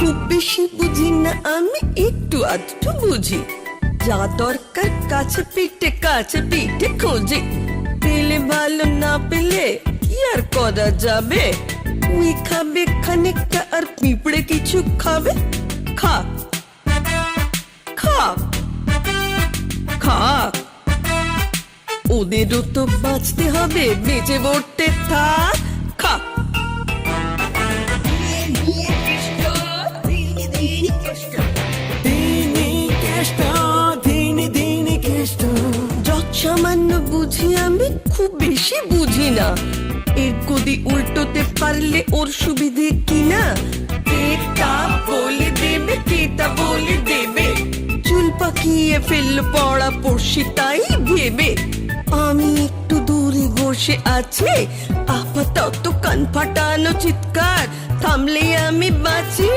খুব বেশি বুঝি না, আমি একটু আধটু বুঝি। যা দরকার কাছে পিঠে কাছে পিঠে খোঁজে। পেলে ভালো না পেলে কি আর করা যাবে? উই খাবে খানিকটা আর পিঁপড়ে কিছু খাবে? খা। খা। খা। ওদেরও তো বাঁচতে হবে, বেঁচে পড়তে থাক। সামান্য বুঝি আমি খুব বেশি বুঝি না। এর গদি উল্টোতে পারলে ওর সুবিধে কি না? তা বলে দেবে কে তা বলে দেবে। চুল পাকিয়ে ফেলল পড়া পড়শি, তাই ভেবে। আমি একটু দূরে বসে আছি, আপাতত কান ফাটানো চিৎকার থামলে আমি বাঁচি।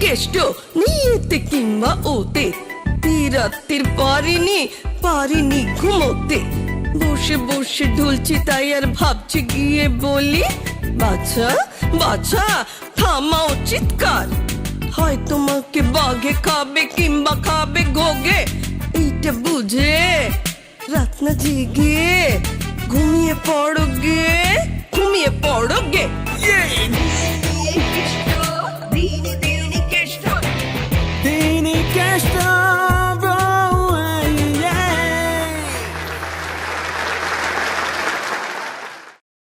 কেষ্ট নিয়েতে কিংবা ওতে। রাত্রির পারিনি পারিনি ঘুমোতে। বসে বসে ঢুলছি তাই আর ভাবছি গিয়ে বলি, বাছা বাছা উচিত কার হয় তোমাকে বাঘে খাবে কিংবা খাবে গোগে এইটা বুঝে? রাত না জেগে, ঘুমিয়ে পড়ো গে, ঘুমিয়ে পড়ো গে।